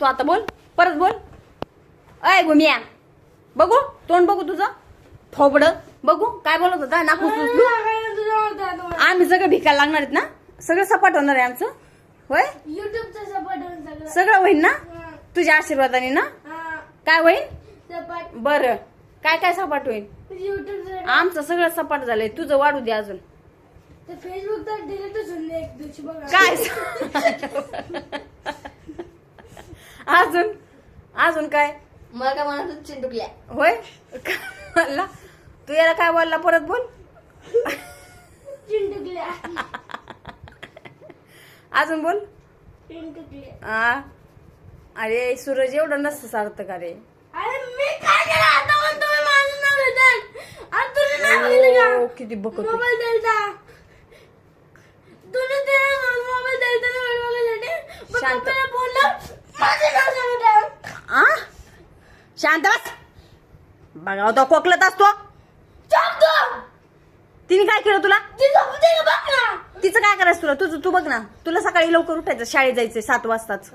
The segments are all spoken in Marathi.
तू आता बोल परत बोल. अय गुमिया बघू तोंड बघू तुझं. थोबड बघू काय बोलत होता नाकू आम्ही सगळं भिकायला लागणार आहेत ना? सगळं सपाट होणार आहे आमचं. होय? युट्यूबचा सपाट सगळं. होईल ना? तुझ्या आशीर्वादाने ना? काय होईल? बर. काय काय सपाट होईल? आमचं सगळं सपाट झालंय. तुझं वाढू दे अजून. फेसबुक तर डिलीटच बघा. काय? अजून? अजून काय? मला काय म्हणत चिंटुकल्या होय? काय बोलला तू याला काय बोलला? परत बोल. चिंटुकल्या अजून बोल. चिंटुकल्या आ? अरे सूरज एवढं नसतं सार्थक का रे? अरे मी काय केलं? आता पण तुम्ही शांत बस. बघा तो कोकलत असतो. तिने काय केलं तुला? तिचं काय करायचं तुला? तुझं तू बघ ना. तुला सकाळी लवकर उठायचं शाळेत जायचंय सात वाजताच.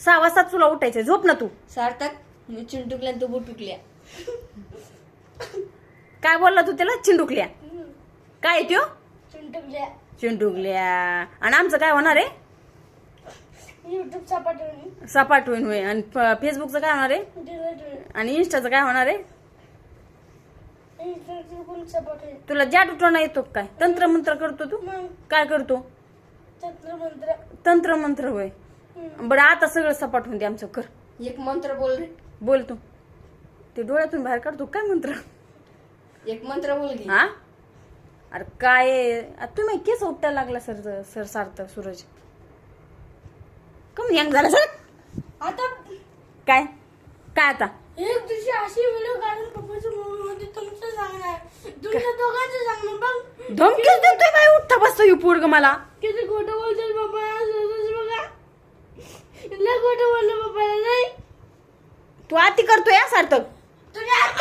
सहा वाजताच तुला उठायचंय. झोप ना तू. सार्थक मी चिंटुकल्या तू बुटुकल्या. काय बोलला तू त्याला? चिंडुकल्या. काय त्यो? चिंटुकल्या चिंडुकल्या. आणि आमचं काय होणार आहे? युट्यूब सपाट होऊन सपाट होईन होय. आणि फेसबुकचं काय होणार आहे? होईल आणि इंस्टाचं काय होणार आहे? तुला जादू टोना येतो काय? तंत्र मंत्र करतो तू? मग? काय करतो? तंत्र मंत्र तंत्र मंत्र होय बरं आता सगळं सपाट होऊन दे आमचं कर. एक मंत्र बोल रे. बोल तू. ते डोळ्यातून बाहेर काढतो काय मंत्र? एक मंत्र बोल की. हा? अरे काय? आ, तुम्ही केस उपटायला लागला सर सर सार्थक सूरज. कमी यंग झाला सर. आता? काय? काय आता? एक दिवशी अशी व्हिडिओ काढून पप्पाच्या मोबाईल मध्ये तुमचं सांगणार तुमच्या दोघांचं सांगणार बघ. धमकीच देतोय बाई उठता बसतो यू पोरग मला. किती खोटं बोलतात पप्पा बघा. लय खोटं बोललं पप्पाला नाही तू आती करतोय हा सार्थक.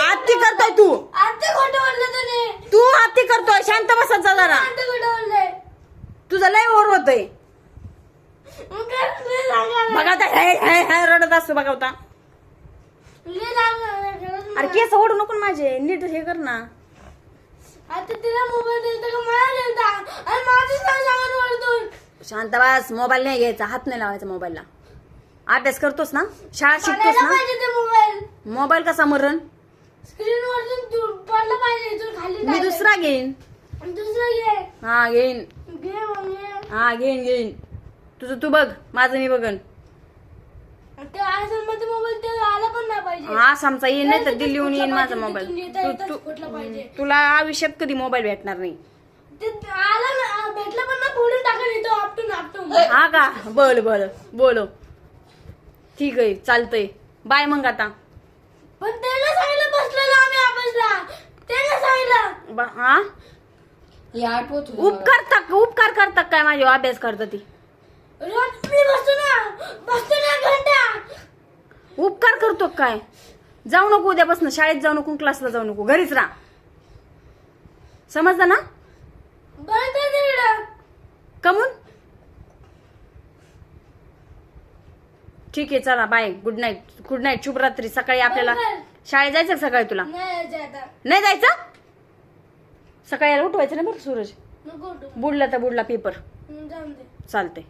आती करतोय तू. आत्ते खोटं बोललं तुम्ही. तू आती करतोय शांत बसत जा जरा आत्ते खोटं बोललंय तुझं लय ओर होतय. बघा आता हे हे हे रडत असतो बघा होता अरे केस ओढू नको ना माझे नीट हे कर ना. आता तिला मोबाईल दिलता का? मला दिलता. आणि माझंच नाव सांगून ओळखतो शांत बस मोबाईल नाही घ्यायचा हात नाही लावायचा मोबाईलला अभ्यास करतोस ना? शाळा शिकतोस पडायला ना ते मोबाईल मोबाईल कसा मरण? स्क्रीन वरतून दूर पडला पाहिजे इथून खाली मी. दुसरा घेईन. आणि दुसरं घे. हा घेईन. घे मम्मी. हा घेईन घेईन. तुझं तू बघ माझं मी बघन. ते आयफोनमध्ये मोबाईल ते पाहिजे. हा समजा येईन नाही तर दिल्लीहून येईन माझा मोबाईल. तुला आयुष्यात कधी मोबाईल भेटणार नाही. ते आला ना भेटला पण ना फोडून टाकून येतो आपटून आपटून. हा का? बोल बोल बोलो. ठीक आहे चालतंय. बाय मग आता. पण त्याला सांगितलं बसलेलो आम्ही त्याला सांगितलं बा- हा? हे आठवत होतं. मला. उपकार तक उपकार करतात काय माझे? अभ्यास करतात ती. रोज मी बसतो ना. बसतो ना उपकार करतो काय? जाऊ नको उद्यापासून शाळेत जाऊ नको क्लासला जाऊ नको घरीच राहा. समजलं ना? कमून? ठीक आहे चला bye. Good night good night शुभरात्री सकाळी आपल्याला. शाळेत जायचं का सकाळी तुला? नाही जायचं? सकाळी उठवायचं नाही बरं सूरज. बुडला तर बुडला पेपर. चालतंय.